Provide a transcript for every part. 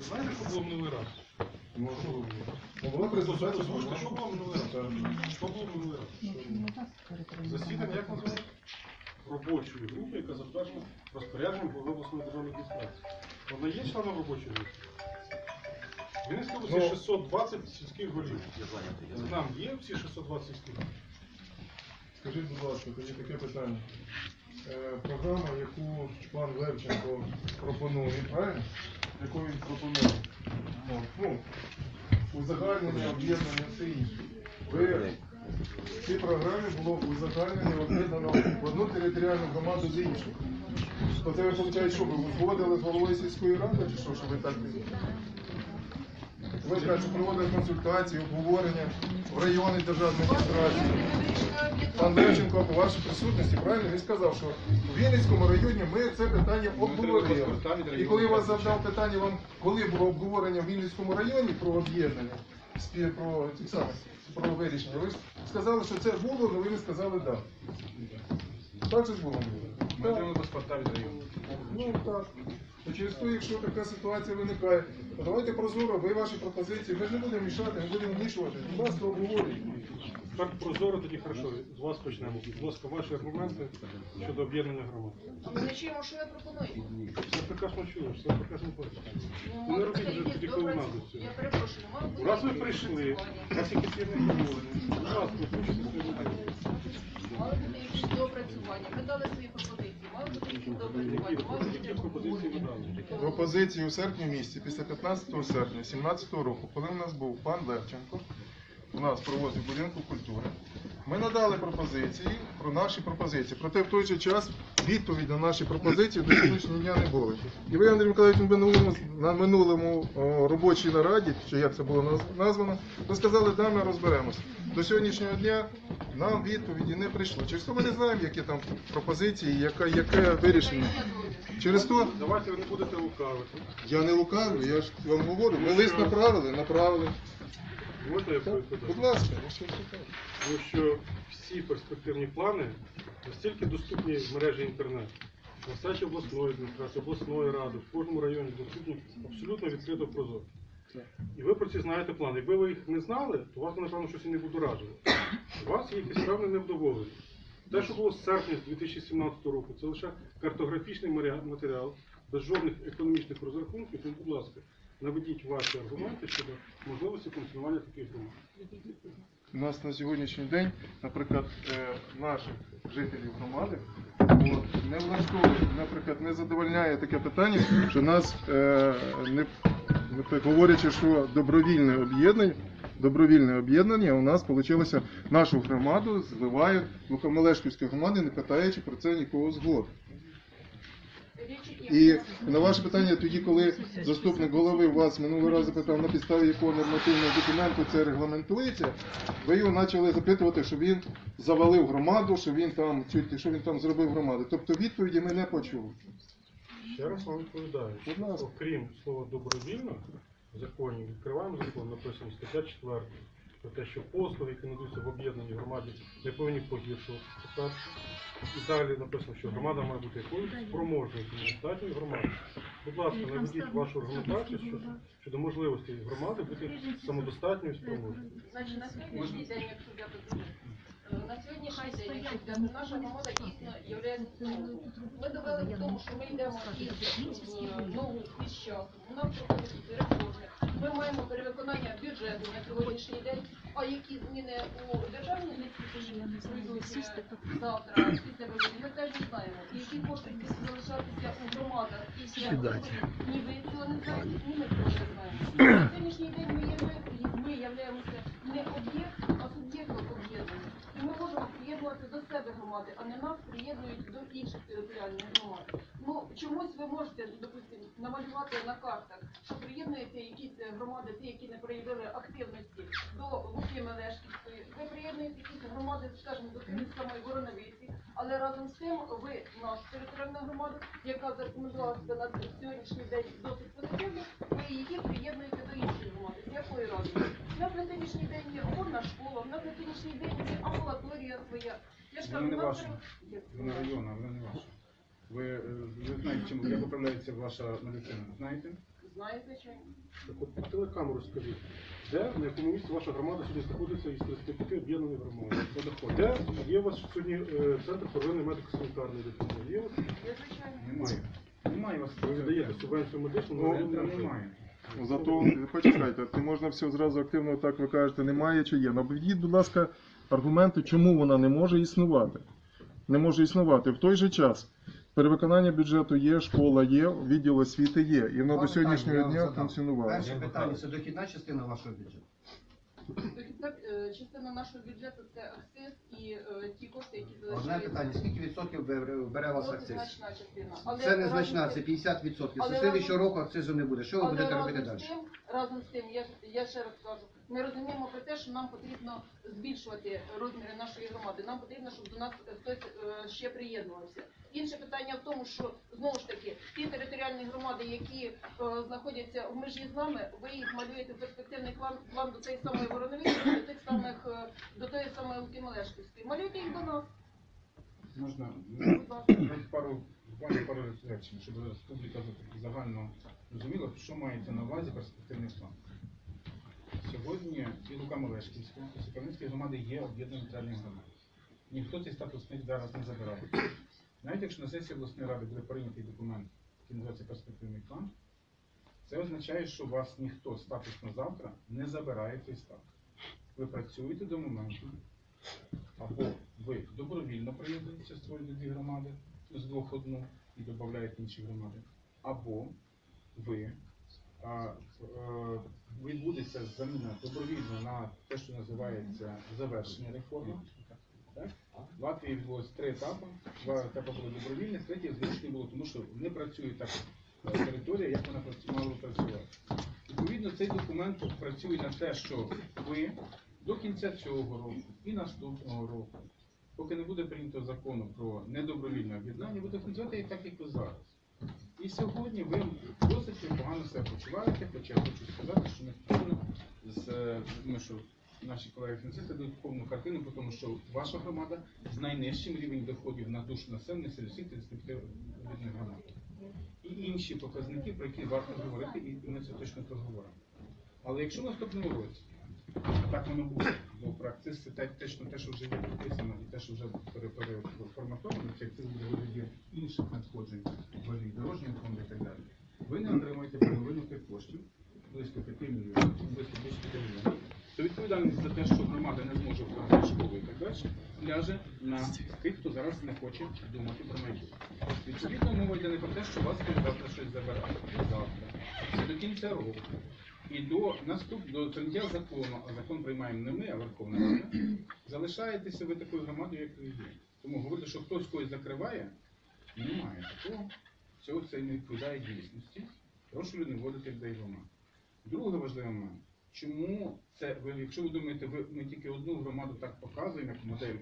Знаєте, що було минулий раз? Можливо. Могла презентація Слушайте, що було минулий раз? Що було минулий раз? Засідання, як називається? Робочої групи, яка затверджена розпорядженням голови обласної державної адміністрації. Вона є членом робочої групи? В Вінницькій області Ну. 620 сільських голів. Нам є всі 620 сільських голів? Скажіть, будь ласка, тоді таке питання. Е, програма, яку пан Левченко пропонує, правильно? Яку він пропонує? Ну, ну, узагальнення, об'єднання, все інше. В цій програмі було узагальнення об'єднано в одну територіальну громаду з іншою. То це ви, виходить, що ви узгодили з головою сільської ради, чи що, що ви так ви кажете, проводили консультації, обговорення в районній державній адміністрації. Пан Левченко по вашій присутності, правильно, він сказав, що у Вінницькому районі ми це питання обговорили. І коли я вас завдав питання вам, коли було обговорення в Вінницькому районі про об'єднання, про про вирішення, ви ж сказали, що це було, але ви не сказали да. Так же ж було? Ми отримали паспорта від району. Ну так. То через то, якщо така ситуація виникає, то давайте прозоро, ви ваші пропозиції, ми ж не будемо мішати, не будемо вмішувати. Будь ласка, обговорюйте. Так прозоро тоді хорошо. З вас почнемо. Будь ласка, ваші аргументи щодо об'єднання громад. А ми не чуємо, що ви пропонуєте. Все прекрасно чуєш, все прекрасно бачиш. Ну, Ну, не робіть вже тоді коли надо все. Я перепрошую, мало бути Раз ви прийшли, вас якісь є невдоволення, будь ласка, включите свої. Мали бути якісь доопрацювання. Ми дали свої пропозиції. Мали бути якісь доопрацювання. Пропозиції у серпні місяці, після 15 серпня 2017 року, коли у нас був пан Левченко, у нас проводив будинку культури, ми надали пропозиції про наші пропозиції. Проте в той же час відповідь на наші пропозиції до сьогоднішнього дня не було. І ви, Андрій Миколаївич, на минулому, робочій нараді, чи як це було названо, ви сказали, да, ми розберемося. До сьогоднішнього дня нам відповіді не прийшло. Через то ми не знаємо, які там пропозиції, яка, яке вирішення. Через то Давайте ви не будете лукавити. я не лукавлю, я ж вам говорю. Ми лист направили, направили. Можна я? Будь ласка, ну, що таке? Тому що всі перспективні плани настільки доступні в мережі інтернет. На сайті обласної адміністрації, обласної ради, в кожному районі доступні абсолютно відкрито прозоро. І ви про ці знаєте плани. Якби ви їх не знали, то вас, напевно, щось і не будоражило. У вас є якесь певне невдоволення. Те, що було з серпня 2017 року, це лише картографічний матеріал, без жодних економічних розрахунків. Тому, будь ласка, наведіть ваші аргументи щодо можливості функціонування таких громад. У нас на сьогоднішній день, наприклад, е, наших жителів громади не влаштовує, наприклад, не задовольняє таке питання, що нас е, не говорячи, що добровільне об'єднання. Добровільне об'єднання у нас вийшло нашу громаду зливають Лукомелешківської громади, не питаючи про це нікого згоду. І на ваше питання, тоді, коли заступник голови вас минулий раз запитав, на підставі якого нормативного документу це регламентується, ви його почали запитувати, що він завалив громаду, що він там що він там зробив громаду. Тобто відповіді ми не почули. Ще раз вам відповідаю. Окрім слова добровільно, в законі відкриваємо закон, написано стаття 4, про те, що послуги, які надаються в об'єднаній громаді, не повинні погіршуватися. І далі написано, що громада має бути якоюсь спроможною, самодостатньою громадою. Будь ласка, наведіть вашу аргументацію щодо, щодо можливості громади бути самодостатньою і спроможною. Значить, на сьогоднішній день, якщо е, на сьогоднішній день, якщо наша громада дійсно є Ми довели до тому, що ми йдемо е, нову часу. У нас проходять реформи. Ми маємо перевиконання бюджету на сьогоднішній день. А які зміни у державній е, завтра, після виборів, ми теж не знаємо. І які кошти залишатися у громадах і як ні ви цього не знаєте, ні ми цього не знаємо. На сьогоднішній день ми являємося не об'єкт, а суб'єктом об'єднання. І ми можемо приєднувати до себе громади, а не нас приєднують до інших територіальних громад. Ну чомусь ви можете, допустимо, намалювати на картах, що приєднується громади, ті, які не проявили активності до Луки Мелешківської. Ви приєднуєте якісь громади, скажімо, до тієї самої Вороновиці, але разом з тим ви нашу територіальну громаду, яка зарекомендувала себе на сьогоднішній день досить позитивно, ви її приєднуєте до іншої громади. З якої ради? На сьогоднішній день є опорна школа, на сьогоднішній день є амбулаторія своя. Я ж Вона кажу, не ваша. Вона районна, вона не ваша. Ви, е, ви знаєте, чим як управляється ваша медицина? Знаєте? Знаю, звичайно. Так от під телекамеру скажіть, де, на якому місці ваша громада сьогодні знаходиться із 35 об'єднаних громад? Де є у вас сьогодні е, центр первинної медико-санітарної допомоги? Є у вас? Я звичайно. Немає. Немає у вас Ви видаєте субвенцію медичну, Ну, але Центру немає. Зато почекайте, ти можна все зразу активно так ви кажете, немає чи є. Наведіть, будь ласка, аргументи, чому вона не може існувати. Не може існувати. В той же час перевиконання бюджету є, школа є, відділ освіти є. І воно до сьогоднішнього дня функціонувало. Перше питання це дохідна частина вашого бюджету. Дохідна е, частина нашого бюджету це акциз і е, ті кошти, які Одне залишаються. питання, скільки відсотків бере, бере вас це акциз? значна частина. Але Це не разом значна, з це тим- 50 відсотків. Але З слідчого року акцизу не буде. Що ви Але будете разом робити з далі? тим, разом з тим, я, я ще раз кажу, ми розуміємо про те, що нам потрібно збільшувати розміри нашої громади. Нам потрібно, щоб до нас хтось е, ще приєднувався. Інше питання в тому, що знову ж таки ті територіальні громади, які е, знаходяться в межі з нами, ви їх малюєте в перспективний план, план до тієї самої Вороновички, до тих самих е, до тої самої Луки-Мелешківської. Малюйте їх до нас. Можна пару буквально пару речень, щоб публіка загально розуміла, що мається на увазі перспективний план. Сьогодні і Лука Мелешківська, і громади є об'єднані територіальні громади. Ніхто цей статус них зараз не забирає. Навіть якщо на сесії обласної ради буде прийнятий документ, який називається перспективний план, це означає, що у вас ніхто статусно завтра не забирає цей статус. Ви працюєте до моменту, або ви добровільно приєднуєтеся, створюєте дві громади, з двох одну і додаєте інші громади, або ви а, е, відбудеться заміна добровільно на те, що називається завершення реформи. Так? В Латвії відбулось три етапи. Два етапи були добровільні, третій зручний було, тому що не працює так е, територія, як вона мала працювати. Відповідно, цей документ працює на те, що ви до кінця цього року і наступного року, поки не буде прийнято закону про недобровільне об'єднання, буде функціонувати так, як ви зараз. І сьогодні ви досить непогано себе почуваєте, хоча я хочу сказати, що не впевнено з е, що наші колеги фінансисти дають повну картину, тому що ваша громада з найнижчим рівень доходів на душу населення серед всіх 35 об'єднаних громад. І інші показники, про які варто говорити, і ми це точно проговоримо. Але якщо в наступному році так воно буде, бо практис це те- точно те, що вже є підписано, і те, що вже переформатовано, це це буде вигляді інших надходжень, вигляді дорожнього фонду і так далі. Ви не отримаєте половину тих коштів, близько 5 мільйонів, близько 200 мільйонів. То відповідальність за те, що громада не зможе втратити школу і так далі, ляже на тих, хто зараз не хоче думати про майбутнє. Відповідно, мова йде не про те, що вас завтра щось забирає. Не завтра. Це до кінця року. І до наступ до прийняття закону, а закон приймаємо не ми, а Верховна Рада, залишаєтеся ви такою громадою, як ви є. Тому говорити, що хтось когось закриває, немає такого. Цього це не відповідає дійсності. Прошу не вводити в оману. Другий важливий момент. Чому це ви, якщо ви думаєте, ви ми тільки одну громаду так показуємо як модель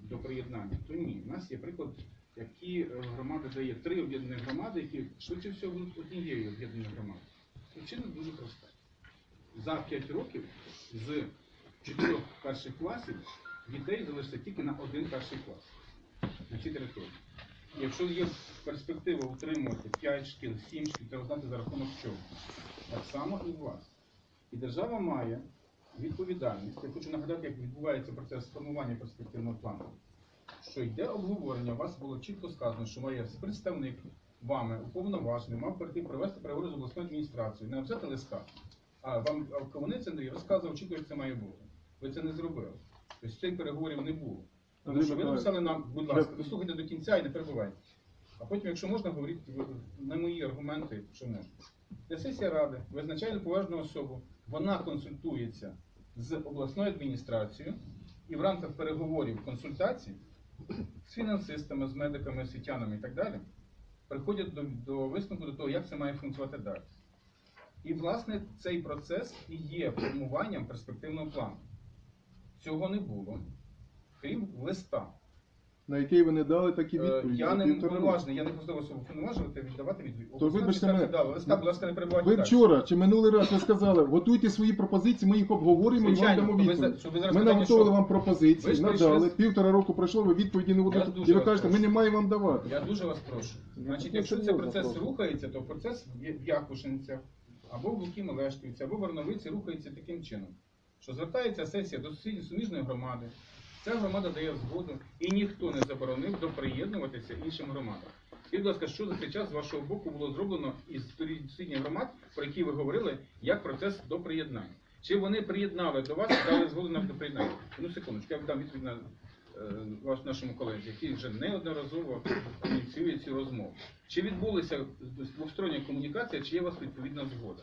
до приєднання, то ні. У нас є приклад, які е, громади дає три об'єднані громади, які швидше всього будуть однією об'єднаною громадою. Причина дуже проста. За 5 років з чотирьох перших класів дітей залишиться тільки на один перший клас на цій території. Якщо є перспектива утримувати 5 шкіл, 7 шкіл, треба знати за рахунок чого. Так само і у вас. І держава має відповідальність. Я хочу нагадати, як відбувається процес формування перспективного плану. Що йде обговорення, у вас було чітко сказано, що має представник вами уповноважений, мав прийти провести переговори з обласною адміністрацією, не написати листа. А вам а Кованець Андрій розказував чітко, як це має бути. Ви це не зробили. Тобто цих переговорів не було. Тому що ви написали нам, будь ласка, дослухайте до кінця і не перебувайте. А потім, якщо можна, говоріть на мої аргументи, що можна. Де сесія ради визначає поважну особу, вона консультується з обласною адміністрацією і в рамках переговорів консультацій з фінансистами, з медиками, освітянами і так далі, приходять до, до висновку до того, як це має функціонувати далі. І, власне, цей процес і є формуванням перспективного плану. Цього не було, крім листа. На який ви не дали такі Е, відповіді. Я не півтора я не посадова особа уповноважувати, віддавати відповідь. То вибачте мене, дали листа, будь ласка, не перебувайте. Ви вчора чи минулий раз ви сказали, готуйте свої пропозиції, ми їх обговоримо і вам дамо відповідь. ви Ми наготовили вам пропозиції, ж надали, прийшли півтора року пройшло, ви відповіді не будете. І ви кажете, ми не маємо вам давати. Я дуже вас прошу. Ну, Значить, якщо цей процес рухається, то процес в в Якушинцях, або в Луки або в Верновиці рухається таким чином, що звертається сесія до суміжної громади, ця громада дає згоду, і ніхто не заборонив доприєднуватися іншим громадам. І, будь ласка, що за цей час з вашого боку було зроблено із сусідніх громад, про які ви говорили, як процес до приєднання? Чи вони приєднали до вас і дали згоду на приєднання? Ну, секундочку, я дам відповідь на нашому колезі, який вже неодноразово ініціює цю розмову. Чи відбулася двостороння комунікація, чи є у вас відповідна згода?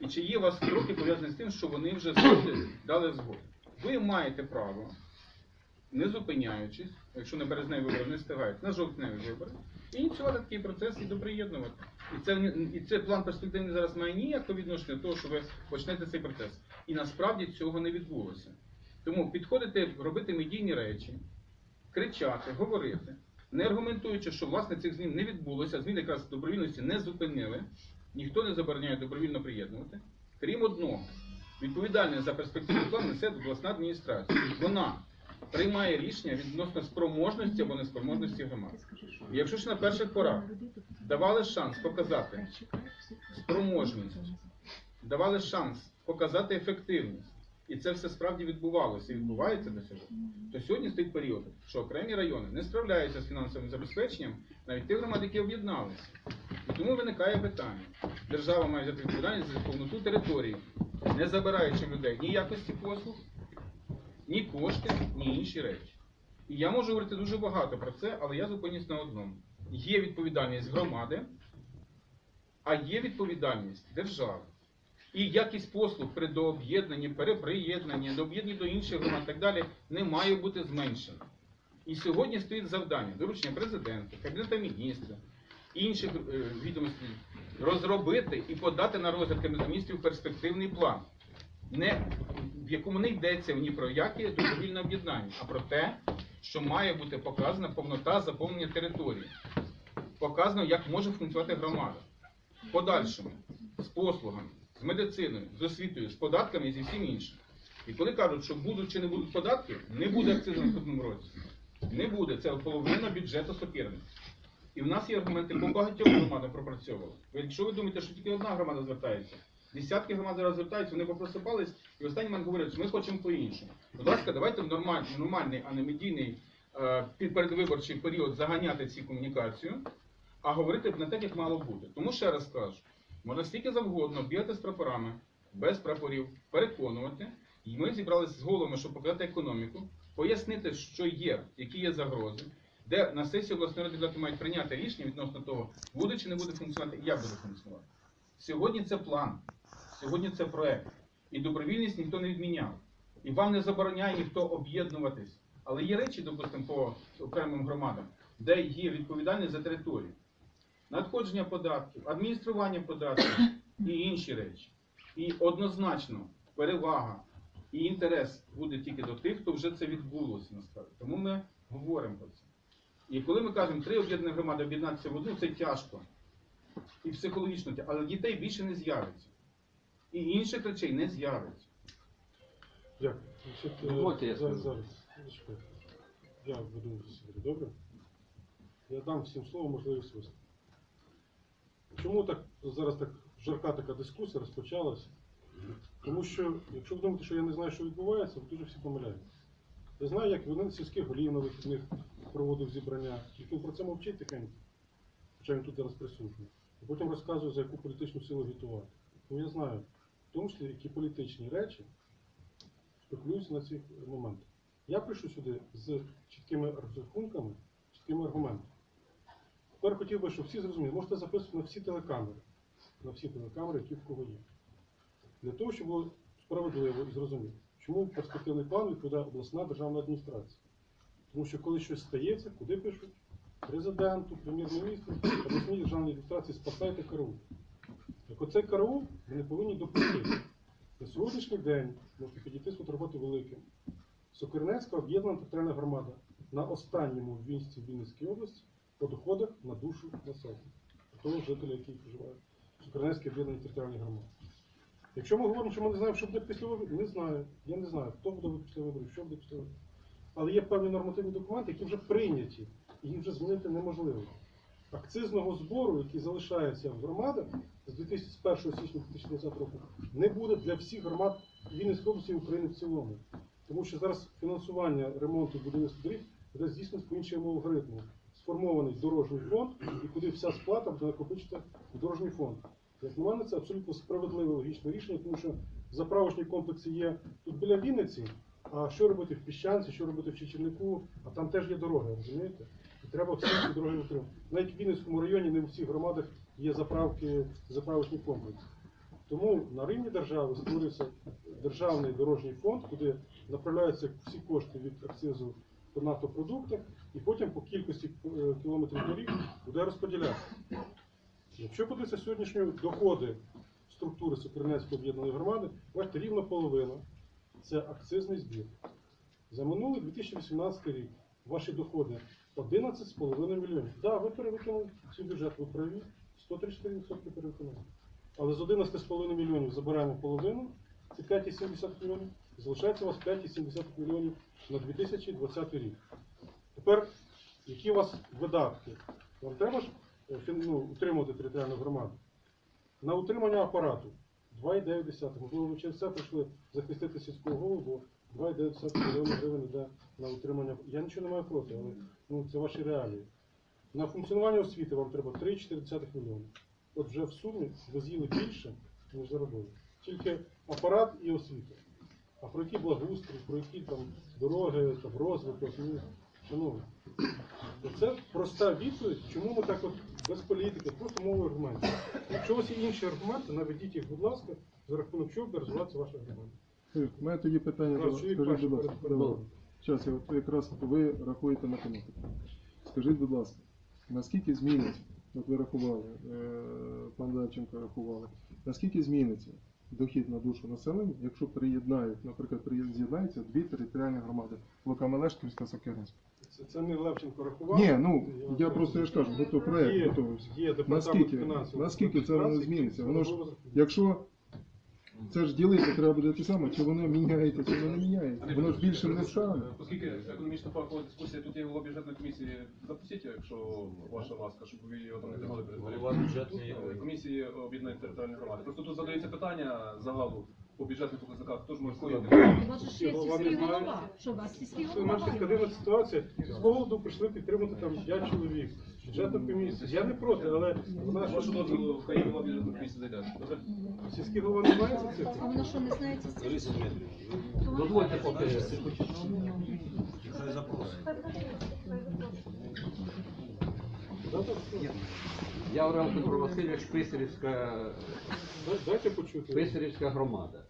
І чи є у вас кроки пов'язані з тим, що вони вже дали згоду? Ви маєте право, не зупиняючись, якщо на березневі вибори не встигають, на жовтневі вибори, ініціювати такий процес і доприєднувати. І це, і це план перспективний зараз має ніякого відношення до того, що ви почнете цей процес. І насправді цього не відбулося. Тому підходити, робити медійні речі, кричати, говорити, не аргументуючи, що власне цих змін не відбулося, змін якраз добровільності не зупинили, ніхто не забороняє добровільно приєднувати. Крім одного, відповідальність за перспективний план несе обласна адміністрація. Вона приймає рішення відносно спроможності або неспроможності громад. Якщо ж на перших порах давали шанс показати спроможність, давали шанс показати ефективність, і це все справді відбувалося і відбувається до сьогодні, то сьогодні стоїть період, що окремі райони не справляються з фінансовим забезпеченням навіть тих громад, які об'єдналися. І тому виникає питання. Держава має взяти відповідальність за повноту території, не забираючи в людей ні якості послуг, ні кошти, ні інші речі. І я можу говорити дуже багато про це, але я зупинюсь на одному. Є відповідальність громади, а є відповідальність держави. І якість послуг при дооб'єднанні, переприєднанні, дооб'єднанні до інших громад і так далі не має бути зменшена. І сьогодні стоїть завдання доручення президента, Кабінету міністрів, інших е, відомостей розробити і подати на розгляд Кабінету міністрів перспективний план, не, в якому не йдеться ні про яке добровільне об'єднання, а про те, що має бути показана повнота заповнення території. Показано, як може функціонувати громада. В подальшому, з послугами, з медициною, з освітою, з податками і зі всім іншим. І коли кажуть, що будуть чи не будуть податки, не буде акцизу в наступному році. Не буде. Це половина бюджету соперника. І в нас є аргументи по багатьом громадам пропрацьовували. Якщо ви думаєте, що тільки одна громада звертається, десятки громад зараз звертаються, вони попросипались, і останній момент говорять, що ми хочемо по-іншому. Будь ласка, давайте в нормальний, нормальний а не медійний е, передвиборчий період заганяти ці комунікацію, а говорити не так, як мало бути. Тому ще раз скажу, можна стільки завгодно бігати з прапорами, без прапорів, переконувати. І ми зібралися з головами, щоб показати економіку, пояснити, що є, які є загрози, де на сесії обласної ради депутати мають прийняти рішення відносно того, буде чи не буде функціонувати, і як буде функціонувати. Сьогодні це план, сьогодні це проект. І добровільність ніхто не відміняв. І вам не забороняє ніхто об'єднуватись. Але є речі, допустимо, по окремим громадам, де є відповідальність за територію. Надходження податків, адміністрування податків і інші речі. І однозначно перевага і інтерес буде тільки до тих, хто вже це відбулося насправді. Тому ми говоримо про це. І коли ми кажемо, три об'єднані громади об'єднатися в одну, це тяжко. І психологічно, тя- але дітей більше не з'явиться. І інших речей не з'явиться. Дякую. Е, Дозвольте, я зараз, скажу. зараз. Я засідання, добре? Я дам всім слово можливість виступити. Чому так зараз так жарка така дискусія розпочалася? Тому що, якщо ви думаєте, що я не знаю, що відбувається, ви дуже всі помиляєтесь. Я знаю, як один сільських голів на вихідних проводив зібрання, тільки про це мовчить тихенько, хоча він тут зараз присутній. І потім розказує, за яку політичну силу агітувати. Тому я знаю, в тому числі, які політичні речі спекулюються на цих моментах. Я прийшов сюди з чіткими розрахунками, чіткими аргументами. Тепер хотів би, щоб всі зрозуміли, можете записувати на всі телекамери, на всі телекамери, які в кого є. Для того, щоб було справедливо і зрозуміло, чому перспективний план відповідає обласна державна адміністрація. Тому що коли щось стається, куди пишуть? Президенту, прем'єр-міністру, обласній державній адміністрації спасайте караул. Так оцей ми не повинні допустити. На сьогоднішній день можете підійти сфотографувати великим. Сокирнецька об'єднана територіальна громада на останньому місці в Вінницькій області по доходах на душу населення. Того жителя, який проживає в Сокирнецькій об'єднаній територіальній громаді. Якщо ми говоримо, що ми не знаємо, що буде після виборів, не знаю. Я не знаю, хто буде після виборів, що буде після виборів. Але є певні нормативні документи, які вже прийняті, і їх вже змінити неможливо. акцизного збору, який залишається в громадах з 2001 січня 2020 року, не буде для всіх громад Вінницької області і України в цілому. Тому що зараз фінансування ремонту будівництва доріг буде здійснено по іншому алгоритму. Сформований дорожній фонд, і куди вся сплата буде накопичити в дорожній фонд. Як на мене, це абсолютно справедливе логічне рішення, тому що заправочні комплекси є тут біля Вінниці, а що робити в Піщанці, що робити в Чечільнику, а там теж є дороги, розумієте? І треба всі ці дороги утримати. Навіть в Вінницькому районі не в всіх громадах є заправки, заправочні комплекси. Тому на рівні держави створився державний дорожній фонд, куди направляються всі кошти від акцизу по нафтопродуктах, і потім по кількості е, кілометрів доріг буде розподілятися. Якщо подивитися сьогоднішні доходи структури Сокирнецької об'єднаної громади, бачите, рівно половина це акцизний збір. За минулий 2018 рік ваші доходи 11,5 мільйонів. Так, ви перевиконали свій бюджет, ви праві, 134% перевиконали. Але з 11,5 мільйонів забираємо половину, це 5,7 мільйонів, залишається у вас 5,7 мільйонів на 2020 рік. Тепер, які у вас видатки? Вам треба ж е, ну, утримувати територіальну громаду? На утримання апарату 2,9. Можливо, ви через це прийшли захистити сільського голову, бо 2,9 мільйонів гривень йде на утримання. Я нічого не маю проти, але ну, це ваші реалії. На функціонування освіти вам треба 3,4 мільйони. От вже в сумі ви з'їли більше, ніж заробили. Тільки апарат і освіта. А про які благоустрій, про які там дороги, там розвиток, ну, шановні. Це проста відповідь, чому ми так от без політики, просто мовою аргументів. Якщо у вас є інші аргументи, наведіть їх, будь ласка, за рахунок чого буде розвиватися ваші аргументи. У мене тоді питання до вас. чоловік Скажіть, перший будь ласка, перед- давай. Я от якраз ви рахуєте математику. Скажіть, будь ласка, наскільки зміниться, от ви рахували, е, пан Левченко рахували, наскільки зміниться дохід на душу населення, якщо приєднають, наприклад, приєднаються з'єднаються дві територіальні громади Локамелешківська Сокиринська? Це, це не Левченко рахував. Ні, ну я просто я ж кажу, готов проект Є- готовився. Є департамент Наскільки, фінансів. наскільки це воно зміниться? Воно ж, якщо це ж ділити треба буде те саме, чи воно міняється, чи воно не міняється. Воно ж більше не стане. Оскільки економічна фахова дискусія, тут є голова бюджетної комісії, запустіть, якщо ваша ласка, щоб ви його там не тримали перед Голова бюджетної Е, комісії об'єднаної територіальної громади. Просто тут задається питання загалу по бюджетних показниках, хто ж може входити. У не сільський голова. Що у вас сільський голова? складна ситуація. З голоду прийшли підтримати там 5 чоловік. Бюджетну комісію. Я не проти, але вона що дозволу, хай голова бюджетної комісії зайде. Добре? сільський голова не має цих цифр. А вона що не знає ці цифри? Лариса Дмитрівна, дозвольте поки хай запросить. Я Орел Петро Васильович, Писарівська, Дайте почути. Писарівська громада.